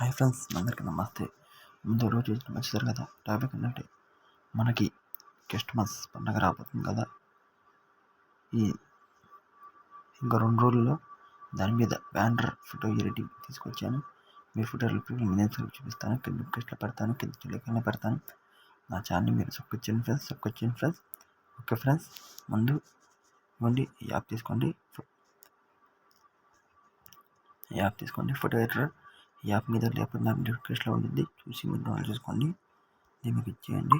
Hi friends అందరికీ నమస్తే. ముందు రోజు మంచిదారు కదా? టాపిక్ ఏంటంటే మనకి క్రిస్మస్ పండగ రాబోతుంది కదా. ఈ ఇంకా రెండు రోజుల్లో దాని మీద బ్యానర్ ఫోటో ఎడిటింగ్ తీసుకొచ్చాను. మీ ఫోటో నేను చూపిస్తాను కింద డిస్క్రిప్షన్లో పెడతాను కింద చిల్లకనే పెడతాను. నా ఛానల్ మీరు subscribe friends subscribe friends. Okay friends ముందు ఇవ్వండి ఈ యాప్ తీసుకోండి. ఈ యాప్ తీసుకోండి ఫోటో ఎడిటర్. యాప్ మీద లేకపోతే నాకు డిస్క్రిప్షన్లో ఉంటుంది చూసి మీరు డౌన్లోడ్ చేసుకోండి. దీనికి ఇచ్చేయండి.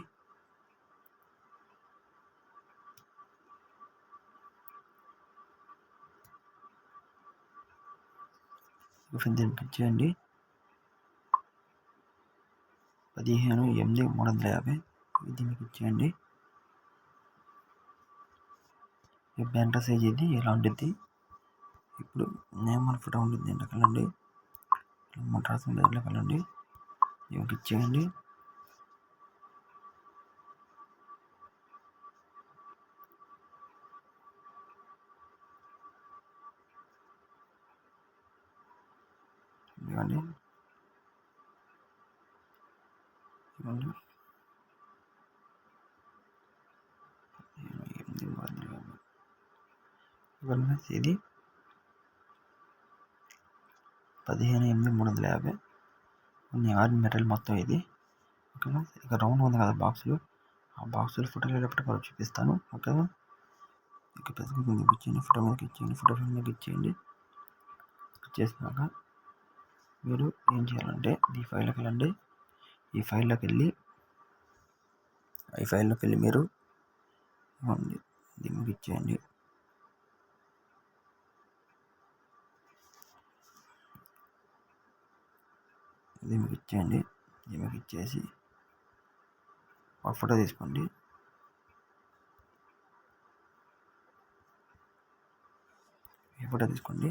దీనికి ఇచ్చేయండి. పదిహేను ఎనిమిది మూడు వందల యాభై. దీనికి ఇచ్చేయండి. ఈ బ్యాంటర్ సైజ్ ఇది ఇలా ఉంటుంది ఇప్పుడు నేమ్ అని ఫోటో ఉంటుంది ఎండకలండి మద్రాసు దగ్గరలోకి వెళ్ళండి ఇవి ఇచ్చేయండి ఇవ్వండి ఇవ్వండి ఇవ్వండి ఇది పదిహేను ఎనిమిది మూడు వందల యాభై. కొన్ని ఆర్మీ మెటీరియల్ మొత్తం ఇది. ఓకేనా? ఇక రౌండ్ ఉంది కదా బాక్సులు. ఆ బాక్సులు ఫోటోలు వెళ్ళేటప్పుడు చూపిస్తాను. ఓకేనా? ఇక ఫేస్బుక్ మీకు ఇచ్చేయండి ఫోటో మీకు ఇచ్చేయండి ఫోటో మీకు ఇచ్చేయండి చేసినాక మీరు ఏం చేయాలంటే ఈ ఫైల్లోకి వెళ్ళండి. ఈ ఫైల్లోకి వెళ్ళి ఈ ఫైల్లోకి వెళ్ళి మీరు దీనికి ఇచ్చేయండి దీనికి ఇచ్చేయండి దీనికి ఇచ్చేసి ఒక ఫోటో తీసుకోండి. ఈ ఫోటో తీసుకోండి.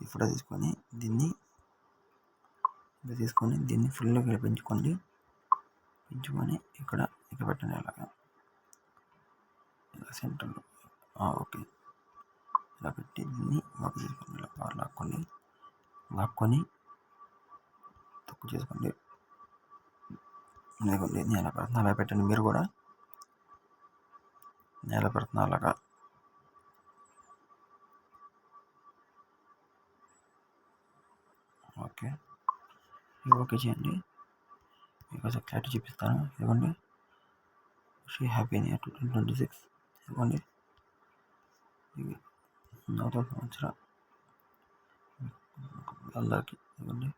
ఈ ఫోటో తీసుకొని దీన్ని ఇలా తీసుకొని దీన్ని ఫుల్గా ఇక్కడ పెంచుకోండి. పెంచుకొని ఇక్కడ ఇక్కడ పెట్టండి అలాగా. ఇలా సెంటర్లో ఓకే. ఇలా పెట్టి దీన్ని బాగా తీసుకొని ఇలా బాగా లాక్కొని లాక్కొని తక్కువ చేసుకోండి. ఇదిగోండి నేల పెడుతున్నా అలా పెట్టండి మీరు కూడా. నేల పెడుతున్నా అలాగా. ఓకే. ఓకే చేయండి. మీకు క్లారిటీ చూపిస్తాను. ఇదిగోండి. She happy year two twenty six. ఇవ్వండి ఇది నూతన సంవత్సరం. అందరికీ ఇదిగోండి.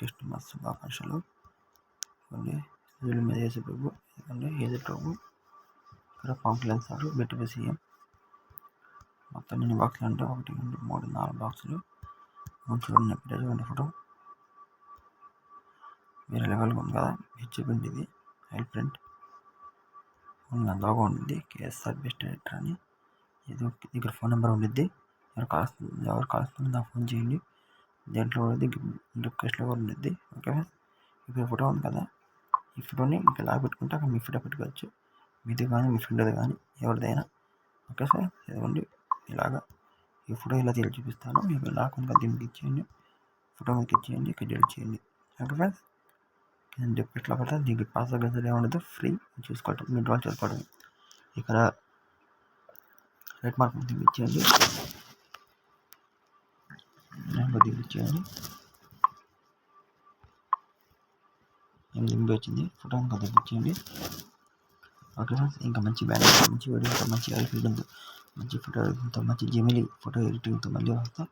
క్రిస్మస్ శుభాకాంక్షలు ఇవ్వండి. మీద యేసు ప్రభు ఇవ్వండి. యేసు ప్రభు. ఇక్కడ పాంప్లెన్స్ ఆరు బెట్టిపి సీఎం. మొత్తం ఎన్ని బాక్సులు అంటే ఒకటి రెండు మూడు నాలుగు బాక్సులు. చూడండి చూడండి ఫోటో. వేరే లెవెల్గా ఉంది కదా హెచ్పిండి ఇది హైల్ ప్రింట్. బాగా ఉండిద్ది. కేఎస్ఆర్ బెస్ట్ డైరెక్టర్ అని. ఇది ఇక్కడ ఫోన్ నెంబర్ ఉండిద్ది. ఎవరు కాల్స్తుంది ఎవరు కాల్స్తుంది నా ఫోన్ చేయండి. దీంట్లో ఉన్నది రిక్వెస్ట్లో కూడా ఉంటుంది ఓకే ఇప్పుడు ఫోటో ఉంది కదా? ఈ ఫోటోని ఇంకా లాగ్ పెట్టుకుంటే అక్కడ మీ ఫోటో పెట్టుకోవచ్చు. మీది కానీ మీ ఫ్రెండ్ది కానీ ఎవరిదైనా. Okay sir? ఇదిగోండి. ఇలాగా ఈ ఫోటో ఇలా తీసి చూపిస్తాను. మీకు ఇలా కొంత దీనికి ఇచ్చేయండి. ఫోటో మీకు ఇచ్చేయండి. ఇక్కడ డెలిట్ చేయండి. ఓకే ఫ్రెండ్స్ కింద డిప్రెట్లో పడితే. దీనికి పాస్వర్డ్ గంటలు ఏముండదు ఫ్రీ చూసుకోవటం. మీరు డ్రా చేసుకోవడం ఇక్కడ రెడ్ మార్క్ దీనికి ఇచ్చేయండి. కొద్దిగా ఇచ్చేయండి ఎనిమిది వచ్చింది? ఫోటో కొద్దిగా ఇచ్చేయండి ఓకే ఫ్రెండ్స్ ఇంకా మంచి బ్యానర్ మంచి వీడియోతో మంచి ఎడిటింగ్తో మంచి ఫోటో ఎడిటింగ్తో మంచి జెమిలీ ఫోటో ఎడిటింగ్తో మళ్ళీ వస్తాం.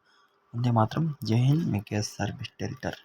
అంతే మాత్రం. జై హింద్ మీ కేఎస్ఆర్ బెస్ట్ ఎడిటర్.